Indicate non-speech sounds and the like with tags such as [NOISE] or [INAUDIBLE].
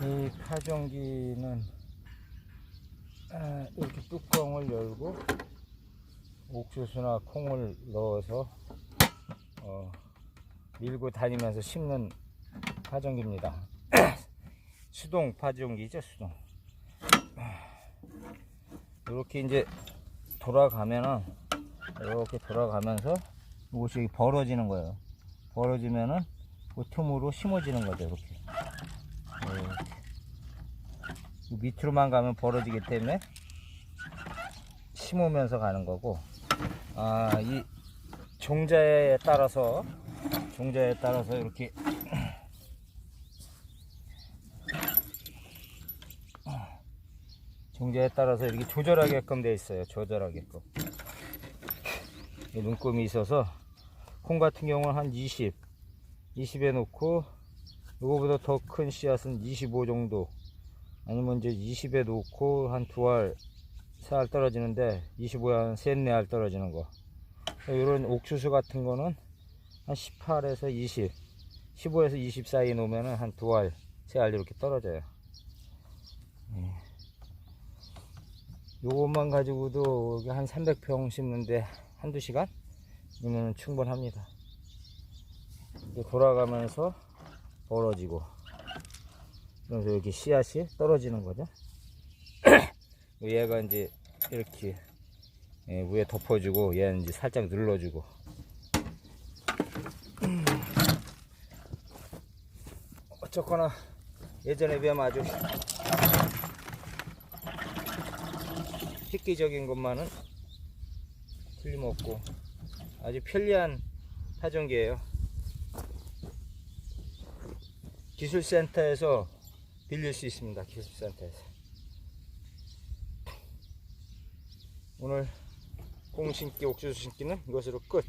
이 파종기는 아, 이렇게 뚜껑을 열고 옥수수나 콩을 넣어서 어, 밀고 다니면서 심는 파종기입니다. [CLEARS THROAT] 수동 파종기죠, 수동. 이렇게 이제 돌아가면은 이렇게 돌아가면서 이것이 벌어지는 거예요. 벌어지면은 그 틈으로 심어지는 거죠, 이렇게. 이 밑으로만 가면 벌어지기 때문에 심으면서 가는 거고, 아, 이 종자에 따라서, 종자에 따라서 이렇게 [CLEARS THROAT] 종자에 따라서 이렇게 조절하게끔 돼 있어요. 조절하게끔. 이 눈금이 있어서 콩 같은 경우는 한 20, 20에 놓고 이거보다 더 큰 씨앗은 25 정도 아니면 이제 20에 놓고 한 두 알, 세 알 떨어지는데 25에 한 셋, 네알 떨어지는 거. 이런 옥수수 같은 거는 한 18에서 20, 15에서 20 사이 놓으면은 한두 알, 세 알 이렇게 떨어져요. 요것만 가지고도 한 300평 심는데 한두 시간? 이면 충분합니다. 이렇게 돌아가면서 벌어지고, 그래서 이렇게 씨앗이 떨어지는 거죠. [COUGHS] 얘가 이제 이렇게 예, 위에 덮어주고, 얘는 이제 살짝 눌러주고. [COUGHS] 어쨌거나 예전에 비하면 아주 획기적인 것만은 틀림없고 아주 편리한 파종기예요. 기술센터에서 빌릴 수 있습니다. 기술센터에서. 오늘 콩 심기, 옥수수 심기는 이것으로 끝.